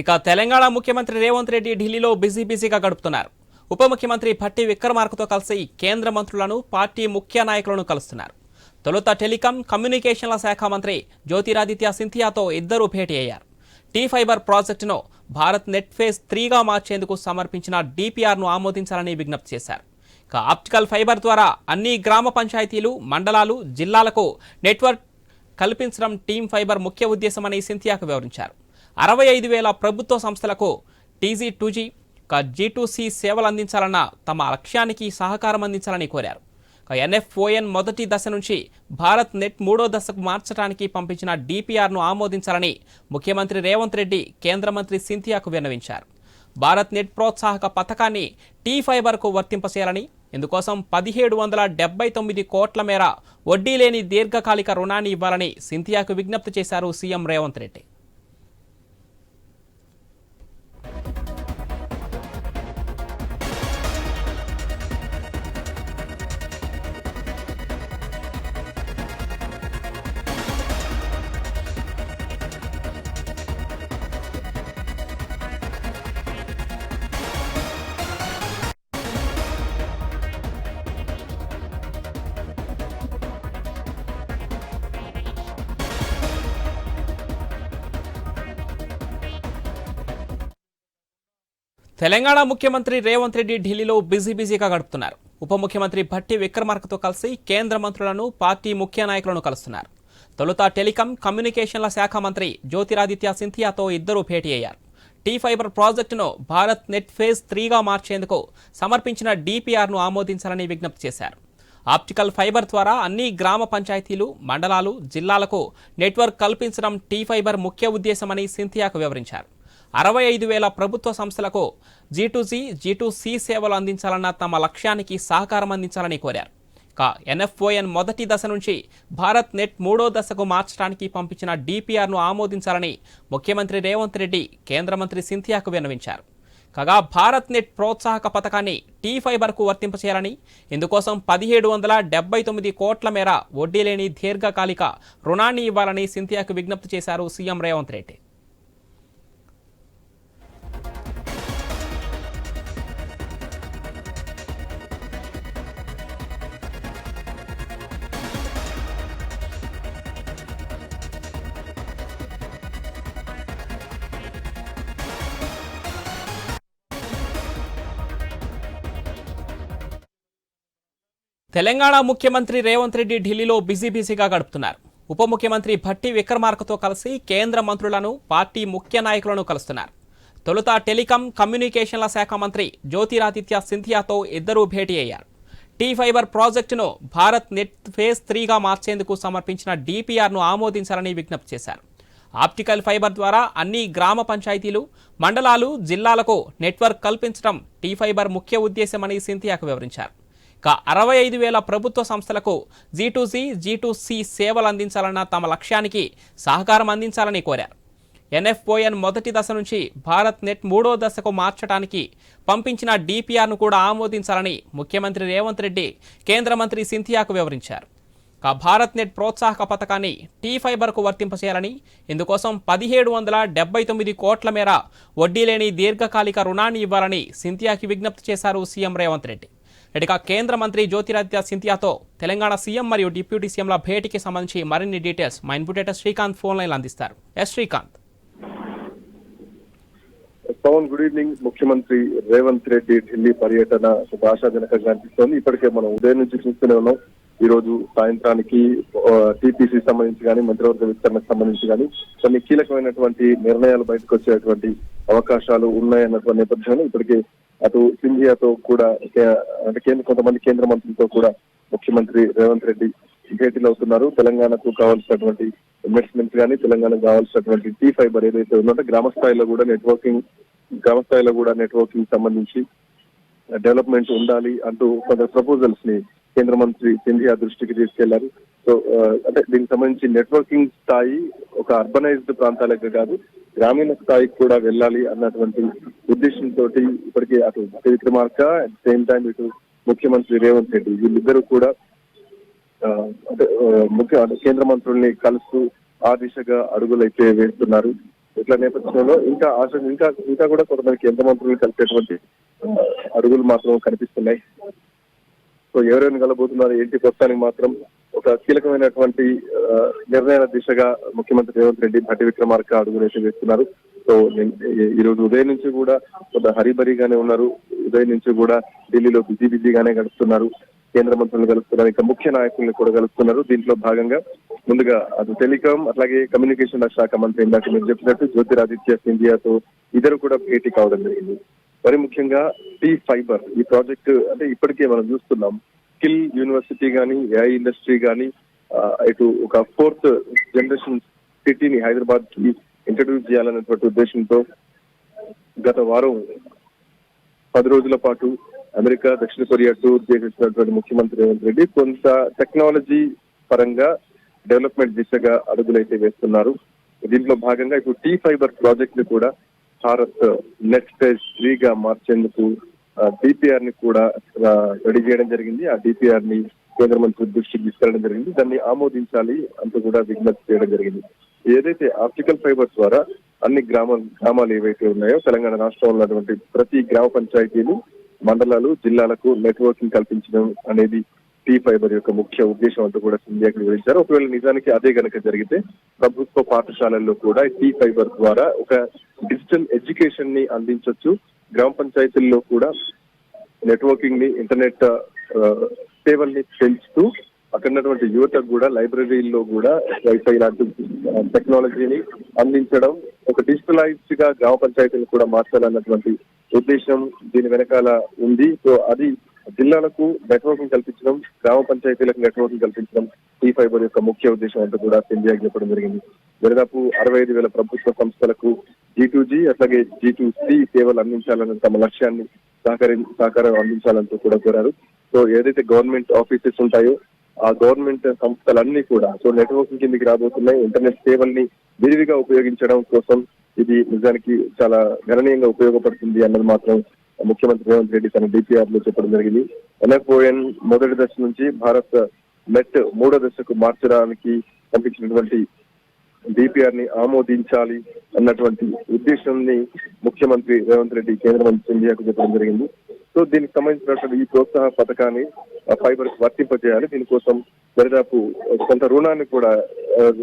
ఇక తెలంగాణ ముఖ్యమంత్రి రేవంత్ రెడ్డి ఢిల్లీలో బిజీ బిజీగా గడుపుతున్నారు. ఉప ముఖ్యమంత్రి భట్టి విక్రమార్కతో కలిసి కేంద్ర మంత్రులను పార్టీ ముఖ్య నాయకులను కలుస్తున్నారు. తొలుత టెలికాం కమ్యూనికేషన్ల శాఖ మంత్రి జ్యోతిరాదిత్య సింథియాతో ఇద్దరూ భేటీ అయ్యారు. టీ ఫైబర్ ప్రాజెక్టును భారత్ నెట్ ఫేజ్ త్రీగా మార్చేందుకు సమర్పించిన డిపిఆర్ను ఆమోదించాలని విజ్ఞప్తి చేశారు. ఇక ఆప్టికల్ ఫైబర్ ద్వారా అన్ని గ్రామ పంచాయతీలు మండలాలు జిల్లాలకు నెట్వర్క్ కల్పించడం టీమ్ ఫైబర్ ముఖ్య ఉద్దేశమని సింథియాకు వివరించారు. అరవై ఐదు వేల ప్రభుత్వ సంస్థలకు TG two G G two C సేవలు అందించాలన్న తమ లక్ష్యానికి సహకారం అందించాలని కోరారు. ఎన్ఎఫ్ఓఎన్ మొదటి దశ నుంచి భారత్ నెట్ మూడో దశకు మార్చడానికి పంపించిన డిపిఆర్ను ఆమోదించాలని ముఖ్యమంత్రి రేవంత్ రెడ్డి కేంద్ర మంత్రి సింథియాకు విన్నవించారు. భారత్ నెట్ ప్రోత్సాహక పథకాన్ని టీ ఫైబర్కు వర్తింపచేయాలని ఇందుకోసం పదిహేడు వందల డెబ్బై తొమ్మిది కోట్ల మేర వడ్డీ లేని దీర్ఘకాలిక రుణాన్ని ఇవ్వాలని సింథియాకు విజ్ఞప్తి చేశారు సీఎం రేవంత్ రెడ్డి. తెలంగాణ ముఖ్యమంత్రి రేవంత్ రెడ్డి ఢిల్లీలో బిజీ బిజీగా గడుపుతున్నారు. ఉప ముఖ్యమంత్రి భట్టి విక్రమార్కతో కలిసి కేంద్ర మంత్రులను పార్టీ ముఖ్య నాయకులను కలుస్తున్నారు. తొలుత టెలికాం కమ్యూనికేషన్ల శాఖ మంత్రి జ్యోతిరాదిత్య సింథియాతో ఇద్దరూ భేటీ అయ్యారు. టీ ఫైబర్ ప్రాజెక్టును భారత్ నెట్ ఫేజ్ త్రీగా మార్చేందుకు సమర్పించిన డిపిఆర్ను ఆమోదించాలని విజ్ఞప్తి చేశారు. ఆప్టికల్ ఫైబర్ ద్వారా అన్ని గ్రామ పంచాయతీలు మండలాలు జిల్లాలకు నెట్వర్క్ కల్పించడం టీ ఫైబర్ ముఖ్య ఉద్దేశమని సింథియాకు వివరించారు. అరవై ఐదు వేల ప్రభుత్వ సంస్థలకు జీ టు జీ జీ సేవలు అందించాలన్న తమ లక్ష్యానికి సహకారం అందించాలని కోరారు. ఇక ఎన్ఎఫ్ఓఎన్ మొదటి దశ నుంచి భారత్ నెట్ మూడో దశకు మార్చడానికి పంపించిన డిపిఆర్ను ఆమోదించాలని ముఖ్యమంత్రి రేవంత్ రెడ్డి కేంద్ర మంత్రి సింథియాకు విన్నవించారు. కాగా భారత్ నెట్ ప్రోత్సాహక పథకాన్ని టీ ఫైబర్కు వర్తింపచేయాలని ఇందుకోసం పదిహేడు వందల డెబ్బై తొమ్మిది కోట్ల మేర వడ్డీ లేని దీర్ఘకాలిక రుణాన్ని ఇవ్వాలని సింథియాకు విజ్ఞప్తి చేశారు సీఎం రేవంత్ రెడ్డి. తెలంగాణ ముఖ్యమంత్రి రేవంత్ రెడ్డి ఢిల్లీలో బిజీ బిజీగా గడుపుతున్నారు. ఉప ముఖ్యమంత్రి భట్టి విక్రమార్కతో కలిసి కేంద్ర మంత్రులను పార్టీ ముఖ్య నాయకులను కలుస్తున్నారు. తొలుత టెలికాం కమ్యూనికేషన్ల శాఖ మంత్రి జ్యోతిరాదిత్య సింథియాతో ఇద్దరూ భేటీ అయ్యారు. టీ ఫైబర్ ప్రాజెక్టును భారత్ నెట్ ఫేజ్ త్రీగా మార్చేందుకు సమర్పించిన డిపిఆర్ను ఆమోదించాలని విజ్ఞప్తి చేశారు. ఆప్టికల్ ఫైబర్ ద్వారా అన్ని గ్రామ పంచాయతీలు మండలాలు జిల్లాలకు నెట్వర్క్ కల్పించడం టీ ఫైబర్ ముఖ్య ఉద్దేశమని సింథియాకు వివరించారు. ఇక అరవై ఐదు వేల ప్రభుత్వ సంస్థలకు G two C G two C సేవలు అందించాలన్న తమ లక్ష్యానికి సహకారం అందించాలని కోరారు. ఎన్ఎఫ్ఓఎన్ మొదటి దశ నుంచి భారత్ నెట్ మూడో దశకు మార్చడానికి పంపించిన డిపిఆర్ను కూడా ఆమోదించాలని ముఖ్యమంత్రి రేవంత్ రెడ్డి కేంద్ర మంత్రి సింథియాకు వివరించారు. ఇక భారత్ నెట్ ప్రోత్సాహక పథకాన్ని టీ ఫైబర్కు వర్తింపచేయాలని ఇందుకోసం పదిహేడు వందల డెబ్బై తొమ్మిది కోట్ల మేర వడ్డీ లేని దీర్ఘకాలిక రుణాన్ని ఇవ్వాలని సింథియాకి విజ్ఞప్తి చేశారు సీఎం రేవంత్ రెడ్డి. ఇక కేంద్ర మంత్రి జ్యోతిరాదిత్య సింథియాతో తెలంగాణ సీఎం మరియు డిప్యూటీ సీఎంల భేటీకి సంబంధించి మరిన్ని డీటెయిల్స్ మా ఇన్పుటేటర్ శ్రీకాంత్ ఫోన్ లైన్ అందిస్తారు. S Srikanth. Pavan good evening. ముఖ్యమంత్రి రేవంత్ రెడ్డి ఢిల్లీ పర్యటన ఒక ఆశాజనకంగా అనిపిస్తోంది. ఇప్పటికే మనం ఉదయం నుంచి చూస్తూనే ఉన్నాం. ఈ రోజు సాయంత్రానికి టీపీసీ సంబంధించి కానీ మంత్రివర్గ విస్తరణకు సంబంధించి కానీ కొన్ని కీలకమైనటువంటి నిర్ణయాలు బయటకు వచ్చేటువంటి అవకాశాలు ఉన్నాయన్నటువంటి నేపథ్యంలో ఇప్పటికే అటు సింధియాతో కూడా అంటే కేంద్ర కొంతమంది కేంద్ర మంత్రులతో కూడా ముఖ్యమంత్రి రేవంత్ రెడ్డి భేటీలు అవుతున్నారు. తెలంగాణకు కావాల్సినటువంటి ఇన్వెస్ట్మెంట్స్ కానీ తెలంగాణకు కావాల్సినటువంటి టీ ఫైబర్ ఏదైతే ఉందో గ్రామ స్థాయిలో కూడా నెట్వర్కింగ్ గ్రామ స్థాయిలో కూడా నెట్వర్కింగ్ సంబంధించి డెవలప్మెంట్ ఉండాలి అంటూ కొంత ప్రపోజల్స్ని కేంద్ర మంత్రి సింధియా దృష్టికి తీసుకెళ్ళారు. సో అంటే దీనికి సంబంధించి నెట్వర్కింగ్ స్థాయి ఒక అర్బనైజ్డ్ ప్రాంతాలకు కాదు గ్రామీణ స్థాయికి కూడా వెళ్ళాలి అన్నటువంటి ఉద్దేశంతో ఇప్పటికే అటు విక్రమార్క అట్ సేమ్ టైం ఇటు ముఖ్యమంత్రి రేవంత్ రెడ్డి వీళ్ళిద్దరూ కూడా అంటే ముఖ్య కేంద్ర మంత్రుల్ని కలుస్తూ ఆ దిశగా అడుగులైతే వేస్తున్నారు. ఇట్లా నేపథ్యంలో ఇంకా ఆశ ఇంకా ఇంకా కూడా కొంతమంది కేంద్ర మంత్రులు కలిపేటువంటి అడుగులు మాత్రం కనిపిస్తున్నాయి. సో ఎవరైనా కలబోతున్నారు ఏంటి ప్రస్తుతానికి మాత్రం ఒక కీలకమైనటువంటి నిర్ణయాల దిశగా ముఖ్యమంత్రి రేవంత్ రెడ్డి భట్టి విక్రమార్క అడుగులైతే వేస్తున్నారు. సో నేను ఈ- రోజు ఉదయం నుంచి కూడా కొంత హరిబరిగానే ఉన్నారు. ఉదయం నుంచి కూడా ఢిల్లీలో బిజీ బిజీగానే గడుపుతున్నారు. కేంద్ర మంత్రులు కలుస్తున్నారు. ఇంకా ముఖ్య నాయకుల్ని కూడా కలుస్తున్నారు. దీంట్లో భాగంగా ముందుగా అటు టెలికాం అట్లాగే కమ్యూనికేషన్ శాఖ మంత్రి ఇందాక మీరు చెప్పినట్టు జ్యోతిరాదిత్య సింధియాతో ఇద్దరు కూడా భేటీ కావడం జరిగింది. మరి ముఖ్యంగా టీ ఫైబర్ ఈ ప్రాజెక్ట్ అంటే ఇప్పటికే మనం చూస్తున్నాం. స్కిల్ యూనివర్సిటీ కానీ ఏఐ ఇండస్ట్రీ కానీ ఇటు ఒక ఫోర్త్ జనరేషన్ సిటీని హైదరాబాద్కి ఇంట్రడ్యూస్ చేయాలనేటువంటి ఉద్దేశంతో గత వారం పది రోజుల పాటు అమెరికా దక్షిణ కొరియా టూర్ చేసినటువంటి ముఖ్యమంత్రి రేవంత్ రెడ్డి కొంత టెక్నాలజీ పరంగా డెవలప్మెంట్ దిశగా అడుగులైతే వేస్తున్నారు. దీంట్లో భాగంగా ఇప్పుడు టీ ఫైబర్ ప్రాజెక్ట్ని కూడా భారత్ నెట్ ఫేజ్ త్రీగా మార్చేందుకు డిపిఆర్ని కూడా రెడీ చేయడం జరిగింది. ఆ డిపిఆర్ని కేంద్ర మంత్రి దృష్టికి తీసుకెళ్ళడం జరిగింది. దాన్ని ఆమోదించాలి అంటూ కూడా విజ్ఞప్తి చేయడం జరిగింది. ఏదైతే ఆప్టికల్ ఫైబర్ ద్వారా అన్ని గ్రామ గ్రామాలు ఏవైతే ఉన్నాయో తెలంగాణ రాష్ట్రంలో ఉన్నటువంటి ప్రతి గ్రామ పంచాయతీలు మండలాలు జిల్లాలకు నెట్వర్కింగ్ కల్పించడం అనేది టీ ఫైబర్ యొక్క ముఖ్య ఉద్దేశం అంటూ కూడా సింధియా వివరించారు. ఒకవేళ నిజానికి అదే గనక జరిగితే ప్రభుత్వ పాఠశాలల్లో కూడా టీ ఫైబర్ ద్వారా ఒక డిజిటల్ ఎడ్యుకేషన్ని అందించవచ్చు గ్రామ పంచాయతీల్లో కూడా నెట్వర్కింగ్ని ఇంటర్నెట్ సేవల్ని పెంచుతూ అక్కడ ఉన్నటువంటి యువతకు కూడా లైబ్రరీల్లో కూడా వైఫై లాంటి టెక్నాలజీని అందించడం ఒక డిజిటలైజ్డ్గా గ్రామ పంచాయతీలు కూడా మార్చాలన్నటువంటి ఉద్దేశం దీని వెనకాల ఉంది. సో అది జిల్లాలకు నెట్వర్కింగ్ కల్పించడం గ్రామ పంచాయతీలకు నెట్వర్కింగ్ కల్పించడం ఈ ఫైబర్ యొక్క ముఖ్య ఉద్దేశం అంటూ కూడా తెలియజేయడం జరిగింది. దాదాపు అరవై ఐదు వేల ప్రభుత్వ సంస్థలకు జీ టూ జీ అట్లాగే జీ టూ సి సేవలు అందించాలని తమ లక్ష్యాన్ని సహకరి సహకారం అందించాలంటూ కూడా కోరారు. సో ఏదైతే గవర్నమెంట్ ఆఫీసెస్ ఉంటాయో ఆ గవర్నమెంట్ సంస్థలన్నీ కూడా సో నెట్వర్కింగ్ కిందకి రాబోతున్నాయి ఇంటర్నెట్ సేవల్ని విరివిగా ఉపయోగించడం కోసం ఇది నిజానికి చాలా గణనీయంగా ఉపయోగపడుతుంది అన్నది మాత్రం ముఖ్యమంత్రి రేవంత్ రెడ్డి తన డిపిఆర్లో చెప్పడం జరిగింది. ఎన్ఎఫ్ఓఎన్ మొదటి దశ నుంచి భారత్ నెట్ మూడో దశకు మార్చడానికి పంపించినటువంటి డిపిఆర్ని ఆమోదించాలి అన్నటువంటి ఉద్దేశాన్ని ముఖ్యమంత్రి రేవంత్ రెడ్డి కేంద్ర మంత్రి సింధియాకు చెప్పడం జరిగింది. సో దీనికి సంబంధించినటువంటి ఈ ప్రోత్సాహ పథకాన్ని ఫైబర్ వర్తింపజేయాలి. దీనికోసం దరిదాపు కొంత రుణాన్ని కూడా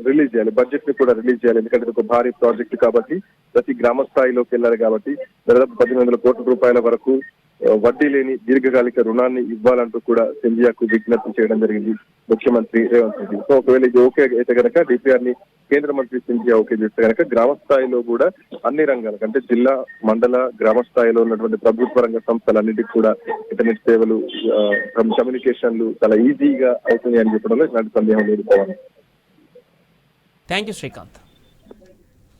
రిలీజ్ చేయాలి. బడ్జెట్ని కూడా రిలీజ్ చేయాలి. ఎందుకంటే ఇది ఒక భారీ ప్రాజెక్ట్ కాబట్టి ప్రతి గ్రామ స్థాయిలోకి వెళ్ళాలి కాబట్టి దరిదాపు పద్దెనిమిది వందల కోట్ల రూపాయల వరకు వడ్డీ లేని దీర్ఘకాలిక రుణాన్ని ఇవ్వాలంటూ కూడా సింధియాకు విజ్ఞప్తి చేయడం జరిగింది ముఖ్యమంత్రి రేవంత్ రెడ్డి. సో ఒకవేళ ఇది ఓకే అయితే కనుక డిపిఆర్ని కేంద్ర మంత్రి సింధియా ఓకే చేస్తే కనుక గ్రామ స్థాయిలో కూడా అన్ని రంగాలకు అంటే జిల్లా మండల గ్రామ స్థాయిలో ఉన్నటువంటి ప్రభుత్వ రంగ సంస్థలన్నిటికీ కూడా ఇంటర్నెట్ సేవలు కమ్యూనికేషన్లు చాలా ఈజీగా అవుతున్నాయి అని చెప్పడంలో ఇలాంటి సందేహం లేదు థ్యాంక్ యూ శ్రీకాంత్